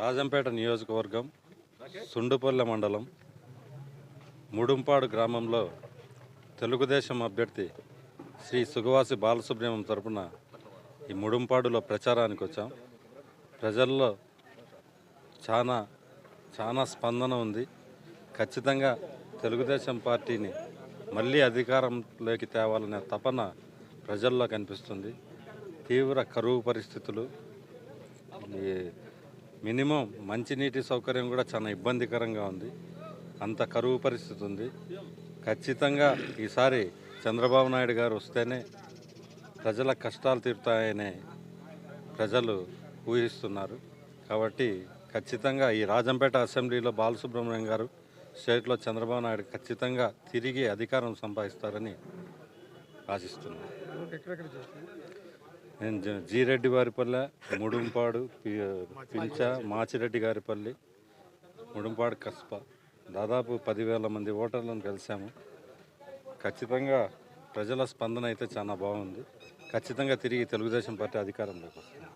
రాజంపేట నియోజకవర్గం సుండుపల్లె మండలం ముడుంపాడు గ్రామంలో తెలుగుదేశం అభ్యర్థి శ్రీ సుగవాసి బాలసుబ్రహ్మణ్యం తరపున ఈ ముడుంపాడులో ప్రచారానికి వచ్చాం. ప్రజల్లో చాలా చాలా స్పందన ఉంది. ఖచ్చితంగా తెలుగుదేశం పార్టీని మళ్ళీ అధికారంలోకి తేవాలనే తపన ప్రజల్లో కనిపిస్తుంది. తీవ్ర కరువు పరిస్థితులు ఈ మినిమం మంచినీటి సౌకర్యం కూడా చాలా ఇబ్బందికరంగా ఉంది. అంత కరువు పరిస్థితి ఉంది. ఖచ్చితంగా ఈసారి చంద్రబాబు నాయుడు గారు వస్తేనే ప్రజల కష్టాలు తీరుతాయనే ప్రజలు ఊహిస్తున్నారు. కాబట్టి ఖచ్చితంగా ఈ రాజంపేట అసెంబ్లీలో బాలసుబ్రహ్మణ్యం గారు స్టేట్లో చంద్రబాబు నాయుడు ఖచ్చితంగా తిరిగి అధికారం సంపాదిస్తారని ఆశిస్తున్నాను జీరెడ్డి వారిపల్లె ముడుంపాడు పి- పించ మాచిరెడ్డి గారిపల్లి ముడుంపాడు కస్ప. దాదాపు పదివేల మంది ఓటర్లను కలిసాము. ఖచ్చితంగా ప్రజల స్పందన అయితే చాలా బాగుంది. ఖచ్చితంగా తిరిగి తెలుగుదేశం పార్టీ అధికారంలోకి వస్తుంది.